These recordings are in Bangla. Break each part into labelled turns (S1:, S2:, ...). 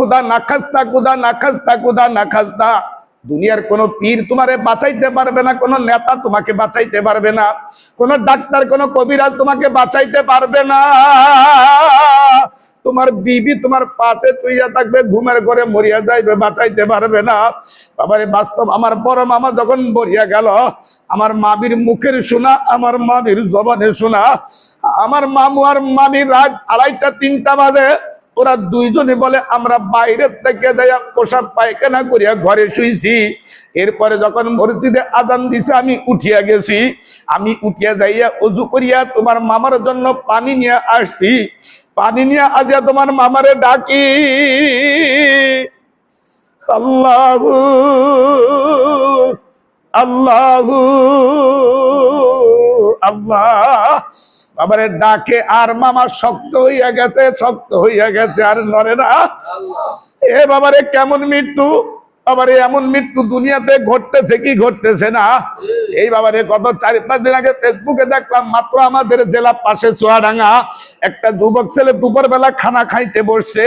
S1: খুদা না খাস্তা খুদা না খাস্তা খুদা না খাস্তা দুনিয়ার কোন পীর তোমারে বাঁচাইতে পারবে না, কোন নেতা তোমাকে বাঁচাইতে পারবে না, কোন ডাক্তার, কোন কবিরাজ তোমাকে বাঁচাইতে পারবে না। তোমার বিবি তোমার পাশে চুইয়া থাকবে, ঘুমের ঘরে মরিয়া যাইবে, বাঁচাইতে পারবে না। বাবারে, বাস্তব, আমার বড় মামা যখন মরিয়া গেল, আমার মামির মুখের শোনা, আমার মামির জবানে শোনা, আমার মামু আর মামির রাত আড়াইটা, তিনটা বাজে ওরা দুইজনে বলে, আমরা বাইরের থেকে যাইয়া পোশাক পায়খানা করিয়া ঘরে শুইছি। এরপরে যখন মসজিদে আজান দিছে, আমি উঠিয়া গেছি। আমি উঠিয়া যাইয়া অজু করিয়া তোমার মামার জন্য পানি নিয়ে আসছি। পানি নিয়ে আজিয়া তোমার মামারে ডাকি। আল্লাহ আল্লাহ আল্লাহ। ডাকে আর মামা শক্ত হইয়া গেছে, শক্ত হইয়া গেছে আর নরে না। এ বাবারে কেমন মৃত্যু? বাবারে এমন মৃত্যু দুনিয়াতে ঘটতেছে কি ঘটতেছে না? এই বাবারে গত চার পাঁচ দিন আগে ফেসবুকে দেখলাম মাত্র আমাদের জেলা পাশে চুয়াডাঙ্গা। একটা যুবক ছেলে দুপুর বেলা খানা খাইতে বসছে।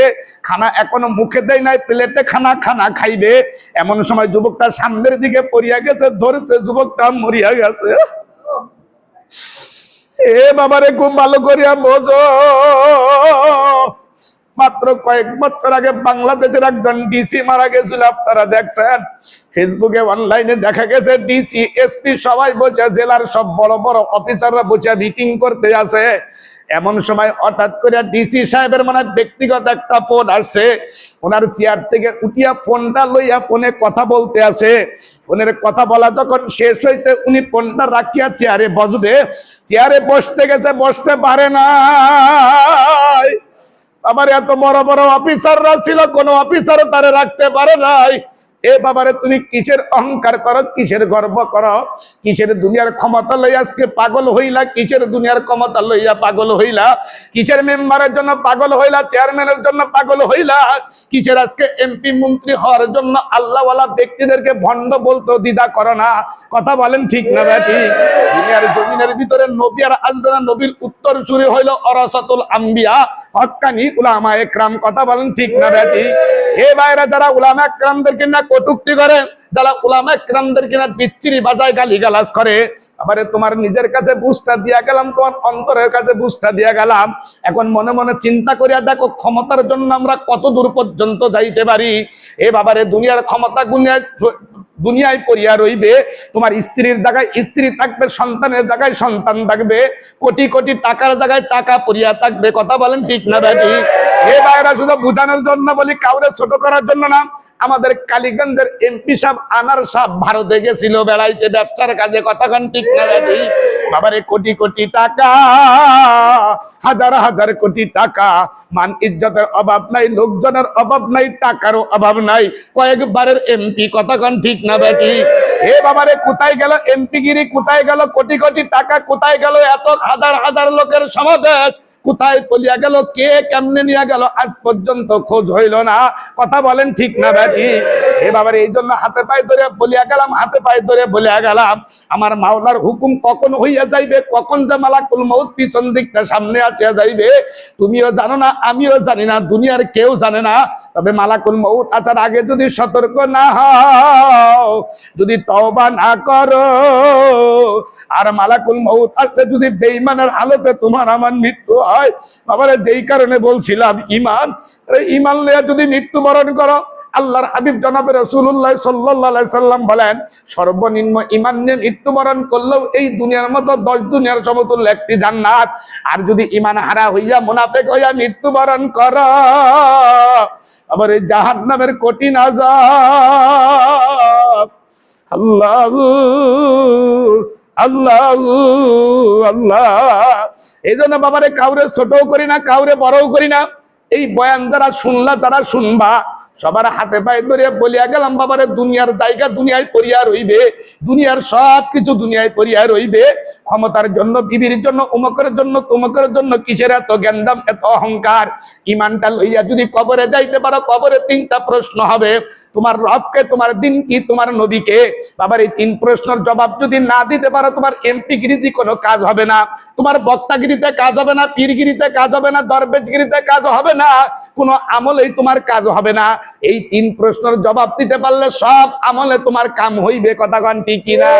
S1: খানা এখনও মুখে দেয় নাই, প্লেটে খানা খানা খাইবে। এমন সময় যুবকটা সামনের দিকে পড়িয়া গেছে, ধরেছে, যুবকটা মরিয়া গেছে। এ বাবারে খুব ভালো করিয়া বোঝো মাত্র কয়েক বছর আগে বাংলাদেশের একজন ডিসি মারা গেছিল, আপনারা দেখছেন? ফেসবুকে অনলাইনে দেখা গেছে ডিসি এসপি সবাই বসে, জেলার সব বড় বড় অফিসাররা বসে মিটিং করতে আছে এমন সময় হঠাৎ করে ডিসি সাহেবের মানে ব্যক্তিগত একটা ফোন আসছে। ওনার চেয়ার থেকে উঠিয়া ফোনটা লইয়া ফোনে কথা বলতে আছে ফোনের কথা বলা যখন শেষ হয়েছে, উনি ফোনটা রাখিয়া চেয়ারে বসবে। চেয়ারে বসতে গেছে, বসতে পারে না। আমার এত বড় বড় অফিসাররা ছিল কোন অফিসারও তারা রাখতে পারে নাই। এ বাবারে তুমি কিসের অহংকার করো? কিসের গর্ব করো? কিসের দুনিয়ার ক্ষমতা লইয়া আজকে পাগল হইলা? কিসের দুনিয়ার ক্ষমতা লইয়া পাগল হইলা? কিসের মেম্বারের জন্য পাগল হইলা? চেয়ারম্যানের জন্য পাগল হইলা? কিসের আজকে এমপি মন্ত্রী হওয়ার জন্য আল্লাহওয়ালা ব্যক্তিদেরকে ভণ্ড বলতো, দ্বিধা করো না। কথা বলেন ঠিক না ব্যাটি দুনিয়ার জমিনের ভিতরে নবী আর আসবে না। নবীর উত্তর চুরি হইল অরসতুল আম্বিয়া, হক্কানি উলামা একরাম। কথা বলেন ঠিক না ব্যাটি এ বাইরা যারা উলামা একরামদেরকে না কটুক্তি করে, যারা উলামা একরামদের কিনা বিচ্ছিরি ভাষায় গালি গালাজ করে। আবার তোমার নিজের কাছে বুঝটা দিয়া গেলাম, তোমার অন্তরের কাছে বুঝটা দিয়া গেলাম। এখন মনে মনে চিন্তা করিয়া দেখো, ক্ষমতার জন্য আমরা কত দূর পর্যন্ত যাইতে পারি। এ বাবারে, দুনিয়ার ক্ষমতা গুনিয়া দুনিয়ায় পড়িয়া রইবে। তোমার স্ত্রীর জায়গায় স্ত্রী থাকবে, সন্তানের জায়গায় সন্তান থাকবে। কোটি কোটি টাকার জায়গায় টাকা পড়িয়া থাকবে। কথা বলেন ঠিক না ব্যাটি এ বাইরা শুধু বুঝানোর জন্য বলি, কাউরে ছোট করার জন্য না। আমাদের কালীগঞ্জের এমপি সাহেব, আনার সাহেব ভারতে গেছিল বেড়াইতে, ব্যবসার কাজে কতক্ষণ ঠিক না ব্যাটি বাবারে কোটি কোটি টাকা, হাজার হাজার কোটি টাকা। মান ইজ্জতের অভাব নাই, লোকজনের অভাব নাই, টাকারও অভাব নাই। কয়েকবারের এমপি কতক্ষণ ঠিক না বেটি এ বাবারে, কোথায় গেল কোথায় গেল? কোটি কোটি টাকা কোথায় গেল? এত হাজার হাজার লোকের কোথায় পলিয়া গেল? কে কেমনে নিয়ে খোঁজ হইল না। কথা বলেন ঠিক না, ব্যাটি? এ বাবার, এই জন্য হাতে পায়ে ধরে বলিয়া গেলাম, হাতে পায়ে ধরে বলিয়া গেলাম, আমার মাওলার হুকুম কখন হইয়া যাইবে? কখন যে মালাকুল মৌত পিছন দিকটা সামনে আসিয়া যাইবে? তুমিও জানো না, আমিও জানি না, দুনিয়ার কেউ জানে না। তবে মালাকুল মৌত আসার আগে যদি সতর্ক না হও, যদি তওবা না করো। আর মালাকুল মৌত আসলে যদি বেঈমানের হালতে তোমার আমার মৃত্যু হয়, বাবারে, যেই কারণে বলছিলাম ইমান ইমান লিয়া যদি মৃত্যুবরণ করো, আল্লাহর হাবিব জনাবে রসুল্লাহ সাল্লাহ সাল্লাম বলেন, সর্বনিম্ন ইমান নিয়ে মৃত্যুবরণ করলেও এই দুনিয়ার মতো দশ দুনিয়ার সমতুল্য একটি জান্নাত। আর যদি ইমান হারা হইয়া মুনাফেক হইয়া মৃত্যুবরণ কর আবার এই জাহান নামের কঠিন আজাব আল্লাহ আল্লাহ আল্লাহ এই জন্য বাবারে কাউরে ছোটও করি না কাউরে বড়ও করি না এই বয়ান যারা শুনলা, যারা শুনবা, সবার হাতে পায়ে ধরে বলিয়া গেলাম, বাবারে, দুনিয়ার জায়গা দুনিয়ায় পড়িয়া রইবে, দুনিয়ার সব কিছু দুনিয়ায় পড়িয়া রইবে। ক্ষমতার জন্য, বিবির জন্য, উমকের জন্য, তুমকের জন্য কিসের এত জ্ঞানদাম এত অহংকার? ইমানটা লইয়া যদি কবরে যাইতে পারো, কবরে তিনটা প্রশ্ন হবে। তোমার রবকে, তোমার দিন কি, তোমার নবীকে? বাবার এই তিন প্রশ্নের জবাব যদি না দিতে পারো, তোমার এমপি গিরিতে কোনো কাজ হবে না। তোমার বক্তাগিরিতে কাজ হবে না, পীরগিরিতে কাজ হবে না, দরবেশগিরিতে কাজ হবে না। না, কোনো আমলেই তোমার কাজ হবে না। এই তিন প্রশ্নের জবাব দিতে পারলে সব আমলে তোমার কাম হইবে, কথা কন ঠিক কিনা?